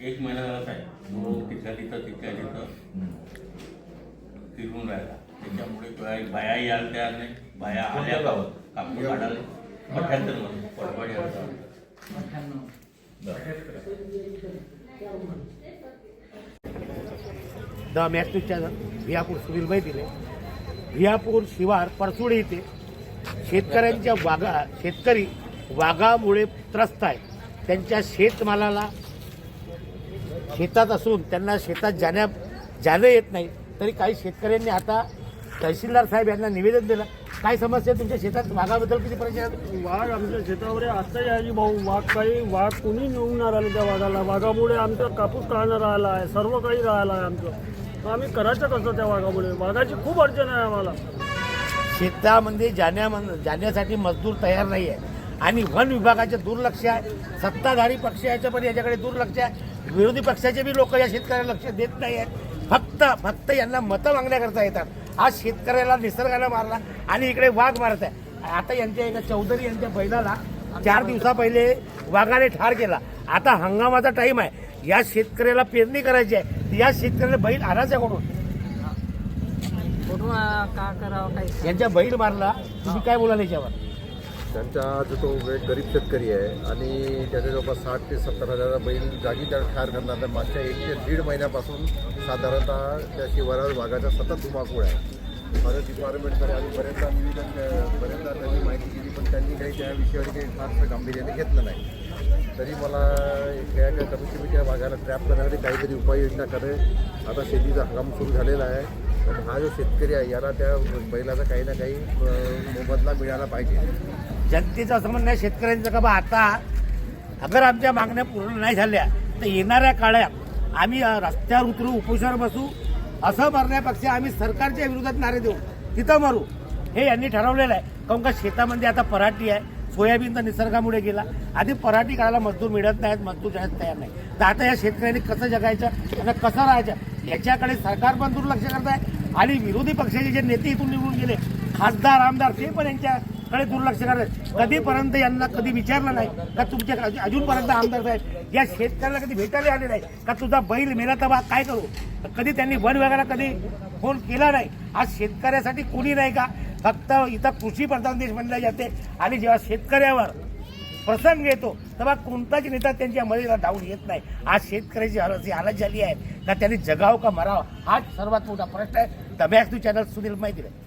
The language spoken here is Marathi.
एक महिना झाला आहे. तो तिथल्या तिथं तिथल्या तिथं फिरून राहिला. त्याच्यामुळे काही बाया यायला तयार नाही बाया आल्या. गावात? कापूस काढायला अठ्याहत्तरमध्ये. यायला the match news channel Bhiyapur Sunil दिले भियापूर शिवार परसुडे येथे शेतकऱ्यांच्या वागा शेतकरी वाघामुळे त्रस्त आहेत. त्यांच्या शेतमालाला शेतात असून त्यांना शेतात जाण्या जाणं येत नाही. तरी काही शेतकऱ्यांनी आता तहसीलदार साहेब यांना निवेदन दिलं. काय समस्या आहे तुमच्या शेतात? वाघाबद्दल किती परेशान वाघ आमच्या शेतावर आहे. आत्ता यायची भाऊ वाघ काही वाघ कोणी नेऊन राहिले त्या वाघाला. वाघामुळे आमचा कापूस काढणं राहिला आहे. सर्व काही राहिलं आहे आमचं. तर आम्ही करायचं कसं त्या वाघामुळे? वाघाची खूप अडचण आहे आम्हाला. शेतामध्ये जाण्या जाण्यासाठी मजदूर तयार नाही आहे आणि वन विभागाचे दुर्लक्ष आहे. सत्ताधारी पक्ष याच्या पण याच्याकडे दुर्लक्ष आहे. विरोधी पक्षाचे बी लोक या शेतकऱ्याला लक्ष देत नाही आहेत. फक्त फक्त यांना मतं मागण्याकरता येतात. आज शेतकऱ्याला निसर्गाला मारला आणि इकडे वाघ मारत आहे. आता यांच्या एका चौधरी यांच्या बैलाला चार दिवसा पहिले वाघाने ठार केला. आता हंगामाचा टाईम आहे. या शेतकऱ्याला पेरणी करायची आहे. या शेतकऱ्याला बैल आणायचा कोणून कुठून? आ- का करावं काही यांच्या बैल मारला. तुम्ही काय बोलाल याच्यावर? त्यांचा जो तो वेळ गरीब शेतकरी आहे आणि त्याच्या जवळपास साठ ते सत्तर हजाराचा बैल जागी त्याला ठार करणार तर मागच्या एक ते दीड महिन्यापासून साधारणतः त्या शिवारावर वाघाचा सतत धुमाकूळ आहे. फॉरेस्ट डिपार्टमेंटकडे आम्ही बरेचदा निवेदन बऱ्याचदा बरेचदा त्यांनी माहिती दिली पण त्यांनी काही त्या विषयावर काही फारसं गांभीर्याने घेतलं नाही. तरी मला काय काय कमीत कमी त्या वाघाला ट्रॅप करण्यासाठी काहीतरी उपाययोजना करे आता शेतीचा हंगाम सुरू झालेला आहे. पण हा जो शेतकरी आहे याला त्या बैलाचा काही ना काही मोबदला मिळाला पाहिजे. जनतेचं असं म्हणणं आहे शेतकऱ्यांचं का बा आता अगर आमच्या मागण्या पूर्ण नाही झाल्या तर येणाऱ्या काळात आम्ही रस्त्यावर उतरू उपोषणावर बसू असं मरण्यापेक्षा आम्ही सरकारच्या विरोधात नारे देऊ तिथं मरू. हे यांनी ठरवलेलं आहे. काऊन का शेतामध्ये आता पराठी आहे सोयाबीन तर निसर्गामुळे गेला. आधी पराठी काढायला मजदूर मिळत नाहीत मजदूर जाण्यास तयार नाही. तर आता या शेतकऱ्यांनी कसं जगायचं आणि कसं राहायचं याच्याकडे सरकार पण दुर्लक्ष करत आहे आणि विरोधी पक्षाचे जे नेते इथून निवडून गेले खासदार आमदार ते पण यांच्या कडे दुर्लक्ष करत कधीपर्यंत यांना कधी विचारलं नाही का तुमच्या अजूनपर्यंत आमदार साहेब या शेतकऱ्याला कधी भेटायला आले नाही का तुझा बैल मेला तर बा काय करू? कधी त्यांनी वन विभागाला कधी फोन केला नाही? आज शेतकऱ्यासाठी कोणी नाही का? फक्त इथं कृषी प्रधान देश म्हणले जाते. आणि जेव्हा शेतकऱ्यावर प्रसंग येतो तेव्हा कोणताच नेता त्यांच्या मदतीला धावून येत नाही. आज शेतकऱ्याची हालत अशी हालत झाली आहे का त्यांनी जगाव का मराव? हाच सर्वात मोठा प्रश्न आहे. दम्यास चॅनल सुनील माहिती आहे